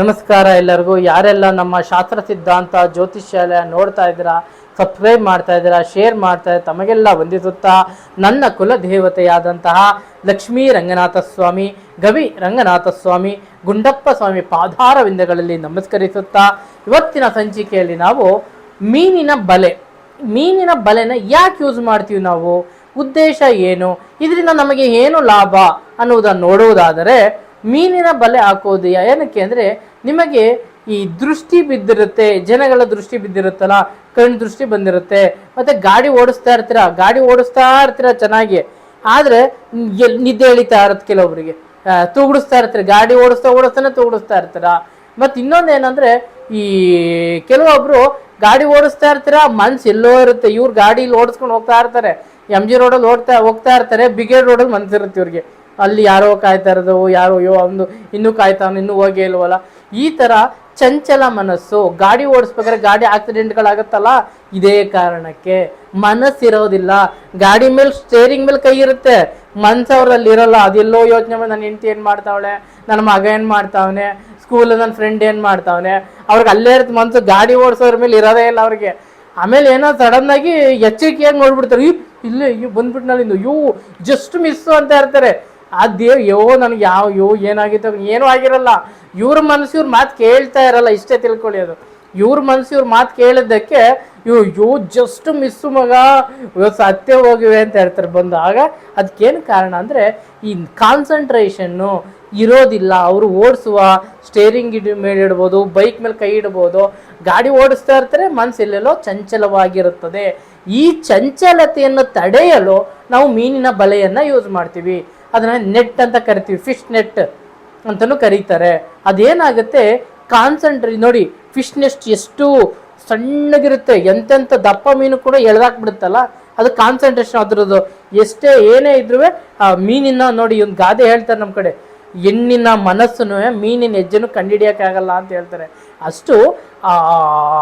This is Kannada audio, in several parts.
ನಮಸ್ಕಾರ ಎಲ್ಲರಿಗೂ. ಯಾರೆಲ್ಲ ನಮ್ಮ ಶಾಸ್ತ್ರ ಸಿದ್ಧಾಂತ ಜ್ಯೋತಿಷ್ಯಾಲಯ ನೋಡ್ತಾ ಇದ್ದೀರಾ ಸಬ್ಸ್ಕ್ರೈಬ್ ಮಾಡ್ತಾ ಇದ್ದೀರಾ ಶೇರ್ ಮಾಡ್ತಾ ಇದ್ದೀರಾ, ತಮಗೆಲ್ಲ ವಂದಿಸುತ್ತಾ ನನ್ನ ಕುಲ ದೇವತೆಯಾದಂತಹ ಲಕ್ಷ್ಮೀ ರಂಗನಾಥ ಸ್ವಾಮಿ, ಗವಿ ರಂಗನಾಥ ಸ್ವಾಮಿ, ಗುಂಡಪ್ಪ ಸ್ವಾಮಿ ಪಾದಾರವಿಂದಗಳಲ್ಲಿ ನಮಸ್ಕರಿಸುತ್ತಾ ಇವತ್ತಿನ ಸಂಚಿಕೆಯಲ್ಲಿ ನಾವು ಮೀನಿನ ಬಲೆ, ಮೀನಿನ ಬಲೆನ ಯಾಕೆ ಯೂಸ್ ಮಾಡ್ತೀವಿ ನಾವು, ಉದ್ದೇಶ ಏನು, ಇದರಿಂದ ನಮಗೆ ಏನು ಲಾಭ ಅನ್ನುವುದನ್ನು ನೋಡುವುದಾದರೆ ಮೀನಿನ ಬಲೆ ಹಾಕೋದು ಏನಕ್ಕೆ ಅಂದರೆ ನಿಮಗೆ ಈ ದೃಷ್ಟಿ ಬಿದ್ದಿರುತ್ತೆ, ಜನಗಳ ದೃಷ್ಟಿ ಬಿದ್ದಿರುತ್ತಲ್ಲ ಕಣ್ಣು ದೃಷ್ಟಿ ಬಂದಿರುತ್ತೆ, ಮತ್ತೆ ಗಾಡಿ ಓಡಿಸ್ತಾ ಇರ್ತೀರ? ಗಾಡಿ ಓಡಿಸ್ತಾ ಇರ್ತೀರ ಚೆನ್ನಾಗಿ? ಆದರೆ ಎಲ್ಲಿ ನಿದ್ದೆ ಎಳಿತಾ ಇರುತ್ತೆ ಕೆಲವೊಬ್ಬರಿಗೆ ತೂಗುಡಿಸ್ತಾ ಇರ್ತೀರ? ಗಾಡಿ ಓಡಿಸ್ತಾ ಓಡಿಸ್ತಾನೆ ತೂಗುಡಿಸ್ತಾ ಇರ್ತೀರ? ಮತ್ತು ಇನ್ನೊಂದು ಏನಂದ್ರೆ ಈ ಕೆಲವೊಬ್ರು ಗಾಡಿ ಓಡಿಸ್ತಾ ಇರ್ತೀರ? ಮನ್ಸು ಎಲ್ಲೋ ಇರುತ್ತೆ. ಇವ್ರು ಗಾಡಿಲಿ ಓಡಿಸ್ಕೊಂಡು ಹೋಗ್ತಾ ಇರ್ತಾರೆ. ಎಂ ಜಿ ರೋಡಲ್ಲಿ ಓಡ್ತಾ ಹೋಗ್ತಾ ಇರ್ತಾರೆ. ಬಿಗೇಡ್ ರೋಡಲ್ಲಿ ಮನ್ಸಿರುತ್ತೆ ಇವ್ರಿಗೆ. ಅಲ್ಲಿ ಯಾರೋ ಕಾಯ್ತಾ ಇರೋದು ಯಾರೋ ಅಯ್ಯೋ ಅವನು ಇನ್ನೂ ಕಾಯ್ತಾವನು, ಇನ್ನೂ ಹೋಗೇ ಇಲ್ವಲ್ಲ? ಈ ಥರ ಚಂಚಲ ಮನಸ್ಸು, ಗಾಡಿ ಓಡಿಸ್ಬೇಕಾದ್ರೆ ಗಾಡಿ ಆಕ್ಸಿಡೆಂಟ್ಗಳಾಗುತ್ತಲ್ಲ? ಇದೇ ಕಾರಣಕ್ಕೆ ಮನಸ್ಸಿರೋದಿಲ್ಲ. ಗಾಡಿ ಮೇಲೆ ಸ್ಟೇರಿಂಗ್ ಮೇಲೆ ಕೈ ಇರುತ್ತೆ. ಮನ್ಸು ಅವ್ರಲ್ಲಿ ಇರಲ್ಲ. ಅದೆಲ್ಲೋ ಯೋಚನೆ ಮಾಡಿ, ನನ್ನ ಹೆಂಡತಿ ಏನು ಮಾಡ್ತಾವಳೆ? ನನ್ನ ಮಗ ಏನು ಮಾಡ್ತಾವನೆ? ಸ್ಕೂಲ್ ನನ್ನ ಫ್ರೆಂಡ್ ಏನು ಮಾಡ್ತಾವನೆ? ಅವ್ರಿಗೆ ಅಲ್ಲೇ ಇರುತ್ತೆ ಮನ್ಸು. ಗಾಡಿ ಓಡಿಸೋದ್ರ ಮೇಲೆ ಇರೋದೇ ಇಲ್ಲ ಅವ್ರಿಗೆ. ಆಮೇಲೆ ಏನೋ ಸಡನ್ ಆಗಿ ಎಚ್ಚರಿಕೆಯಾಗಿ ನೋಡ್ಬಿಡ್ತಾರೆ. ಇಲ್ಲೇ ಬಂದ್ಬಿಟ್ಟು ಬಂದ್ಬಿಟ್ನಲ್ಲ ಇನ್ನು. ಯೋ ಜಸ್ಟ್ ಮಿಸ್ಸು ಅಂತ ಇರ್ತಾರೆ. ದೇವ್ ಯೋ ನನಗೆ ಯಾವ ಯೋ ಏನಾಗಿತ್ತು ಏನೂ ಆಗಿರಲ್ಲ. ಇವ್ರ ಮನಸ್ಸು ಇವ್ರ ಮಾತು ಕೇಳ್ತಾ ಇರಲ್ಲ, ಇಷ್ಟೇ ತಿಳ್ಕೊಳ್ಳಿ ಅದು ಇವ್ರ ಮನಸ್ಸು ಇವ್ರ ಮಾತು ಕೇಳಿದ್ದಕ್ಕೆ ಇವ್ ಯೋ ಜಸ್ಟ್ ಮಿಸ್ಸು ಮಗ ಸತ್ಯ ಹೋಗಿವೆ ಅಂತ ಹೇಳ್ತಾರೆ ಬಂದು. ಆಗ ಅದಕ್ಕೇನು ಕಾರಣ ಅಂದರೆ ಈ ಕಾನ್ಸಂಟ್ರೇಷನ್ನು ಇರೋದಿಲ್ಲ. ಅವರು ಓಡಿಸುವ ಸ್ಟೇರಿಂಗ್ ಇಡ್ ಮೇಲೆ ಇಡ್ಬೋದು ಬೈಕ್ ಮೇಲೆ ಕೈ ಇಡ್ಬೋದು, ಗಾಡಿ ಓಡಿಸ್ತಾ ಇರ್ತಾರೆ ಮನಸ್ಸು ಎಲ್ಲೆಲ್ಲೋ ಚಂಚಲವಾಗಿರುತ್ತದೆ. ಈ ಚಂಚಲತೆಯನ್ನು ತಡೆಯಲು ನಾವು ಮೀನಿನ ಬಲೆಯನ್ನು ಯೂಸ್ ಮಾಡ್ತೀವಿ. ಅದನ್ನು ನೆಟ್ ಅಂತ ಕರಿತೀವಿ ಫಿಶ್ ನೆಟ್ ಅಂತಲೂ ಕರೀತಾರೆ. ಅದೇನಾಗುತ್ತೆ ಕಾನ್ಸಂಟ್ರೇ ನೋಡಿ ಫಿಶ್ ನೆಸ್ಟ್ ಎಷ್ಟು ಸಣ್ಣಗಿರುತ್ತೆ, ಎಂತೆಂಥ ದಪ್ಪ ಮೀನು ಕೂಡ ಎಳ್ದಾಕ್ಬಿಡುತ್ತಲ್ಲ, ಅದು ಕಾನ್ಸಂಟ್ರೇಷನ್ ಅದ್ರದ್ದು. ಎಷ್ಟೇ ಏನೇ ಇದ್ರೂ ಮೀನಿನ ನೋಡಿ ಒಂದು ಗಾದೆ ಹೇಳ್ತಾರೆ ನಮ್ಮ ಕಡೆ, ಹೆಣ್ಣಿನ ಮನಸ್ಸನ್ನು ಮೀನಿನ ಹೆಜ್ಜೆನೂ ಕಂಡುಹಿಡಿಯೋಕ್ಕಾಗಲ್ಲ ಅಂತ ಹೇಳ್ತಾರೆ. ಅಷ್ಟು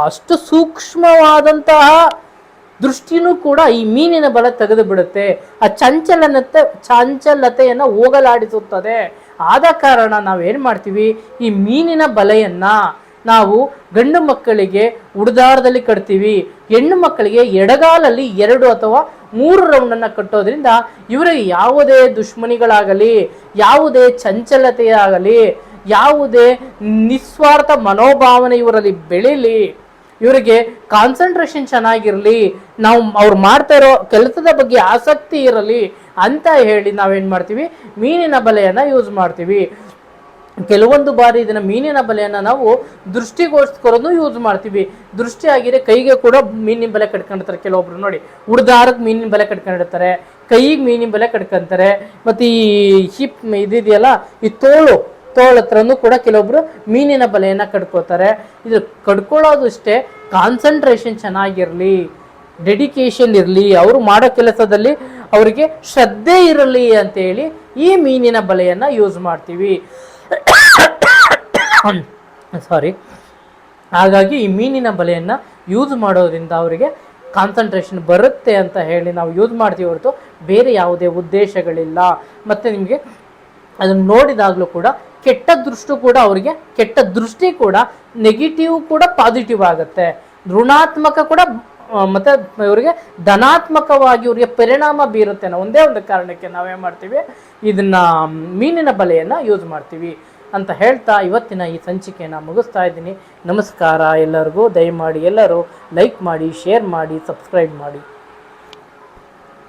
ಅಷ್ಟು ಸೂಕ್ಷ್ಮವಾದಂತಹ ದೃಷ್ಟಿನೂ ಕೂಡ ಈ ಮೀನಿನ ಬಲ ತೆಗೆದು ಬಿಡುತ್ತೆ ಆ ಚಂಚಲನತೆ, ಚಂಚಲತೆಯನ್ನು ಹೋಗಲಾಡಿಸುತ್ತದೆ. ಆದ ಕಾರಣ ನಾವೇನು ಮಾಡ್ತೀವಿ? ಈ ಮೀನಿನ ಬಲೆಯನ್ನು ನಾವು ಗಂಡು ಮಕ್ಕಳಿಗೆ ಉಡ್ದಾರದಲ್ಲಿ ಕಟ್ತೀವಿ. ಹೆಣ್ಣು ಮಕ್ಕಳಿಗೆ ಎಡಗಾಲಲ್ಲಿ ಎರಡು ಅಥವಾ ಮೂರು ರೌಂಡನ್ನು ಕಟ್ಟೋದ್ರಿಂದ ಇವರಿಗೆ ಯಾವುದೇ ದುಶ್ಮನಿಗಳಾಗಲಿ, ಯಾವುದೇ ಚಂಚಲತೆಯಾಗಲಿ, ಯಾವುದೇ ನಿಸ್ವಾರ್ಥ ಮನೋಭಾವನೆ ಇವರಲ್ಲಿ ಬೆಳೀಲಿ. ಇವರಿಗೆ ಕಾನ್ಸಂಟ್ರೇಷನ್ ಚೆನ್ನಾಗಿರಲಿ, ನಾವು ಅವ್ರು ಮಾಡ್ತಾ ಇರೋ ಕೆಲಸದ ಬಗ್ಗೆ ಆಸಕ್ತಿ ಇರಲಿ ಅಂತ ಹೇಳಿ ನಾವೇನು ಮಾಡ್ತೀವಿ? ಮೀನಿನ ಬಲೆಯನ್ನು ಯೂಸ್ ಮಾಡ್ತೀವಿ. ಕೆಲವೊಂದು ಬಾರಿ ಇದನ್ನು ಮೀನಿನ ಬಲೆಯನ್ನು ನಾವು ದೃಷ್ಟಿಗೋಸ್ಕರನೂ ಯೂಸ್ ಮಾಡ್ತೀವಿ. ದೃಷ್ಟಿ ಆಗಿದೆ ಕೈಗೆ ಕೂಡ ಮೀನಿನ ಬಲೆ ಕಟ್ಕೊಂಡಿರ್ತಾರೆ ಕೆಲವೊಬ್ರು ನೋಡಿ. ಉಡ್ದಾರಕ್ಕೆ ಮೀನಿನ ಬಲೆ ಕಟ್ಕೊಂಡಿರ್ತಾರೆ, ಕೈಗೆ ಮೀನಿನ ಬಲೆ ಕಟ್ಕೊಂತಾರೆ. ಮತ್ತು ಈ ಹಿಪ್ ಇದಿದೆಯಲ್ಲ, ಈ ತೋಳು ತೋಳ ಹತ್ರನೂ ಕೂಡ ಕೆಲವೊಬ್ರು ಮೀನಿನ ಬಲೆಯನ್ನು ಕಡ್ಕೋತಾರೆ. ಇದು ಕಡ್ಕೊಳ್ಳೋದು ಅಷ್ಟೇ ಕಾನ್ಸಂಟ್ರೇಷನ್ ಚೆನ್ನಾಗಿರಲಿ ಡೆಡಿಕೇಶನ್ ಇರಲಿ, ಅವರು ಮಾಡೋ ಕೆಲಸದಲ್ಲಿ ಅವರಿಗೆ ಶ್ರದ್ಧೆ ಇರಲಿ ಅಂತೇಳಿ ಈ ಮೀನಿನ ಬಲೆಯನ್ನು ಯೂಸ್ ಮಾಡ್ತೀವಿ. ಸಾರಿ ಹಾಗಾಗಿ ಈ ಮೀನಿನ ಬಲೆಯನ್ನು ಯೂಸ್ ಮಾಡೋದ್ರಿಂದ ಅವರಿಗೆ ಕಾನ್ಸಂಟ್ರೇಷನ್ ಬರುತ್ತೆ ಅಂತ ಹೇಳಿ ನಾವು ಯೂಸ್ ಮಾಡ್ತೀವಿ ಹೊರತು ಬೇರೆ ಯಾವುದೇ ಉದ್ದೇಶಗಳಿಲ್ಲ. ಮತ್ತು ನಿಮಗೆ ಅದನ್ನು ನೋಡಿದಾಗಲೂ ಕೂಡ ಕೆಟ್ಟ ದೃಷ್ಟಿ ಕೂಡ ಅವರಿಗೆ, ಕೆಟ್ಟ ದೃಷ್ಟಿ ಕೂಡ ನೆಗೆಟಿವ್ ಕೂಡ ಪಾಸಿಟಿವ್ ಆಗುತ್ತೆ. ಋಣಾತ್ಮಕ ಕೂಡ ಮತ್ತೆ ಇವರಿಗೆ ಧನಾತ್ಮಕವಾಗಿ ಇವರಿಗೆ ಪರಿಣಾಮ ಬೀರುತ್ತೆ ಅನ್ನೋ ಒಂದೇ ಒಂದು ಕಾರಣಕ್ಕೆ ನಾವೇನು ಮಾಡ್ತೀವಿ? ಇದನ್ನ ಮೀನಿನ ಬಲೆಯನ್ನು ಯೂಸ್ ಮಾಡ್ತೀವಿ ಅಂತ ಹೇಳ್ತಾ ಇವತ್ತಿನ ಈ ಸಂಚಿಕೆಯನ್ನು ಮುಗಿಸ್ತಾ ಇದ್ದೀನಿ. ನಮಸ್ಕಾರ ಎಲ್ಲರಿಗೂ. ದಯಮಾಡಿ ಎಲ್ಲರೂ ಲೈಕ್ ಮಾಡಿ ಶೇರ್ ಮಾಡಿ ಸಬ್ಸ್ಕ್ರೈಬ್ ಮಾಡಿ.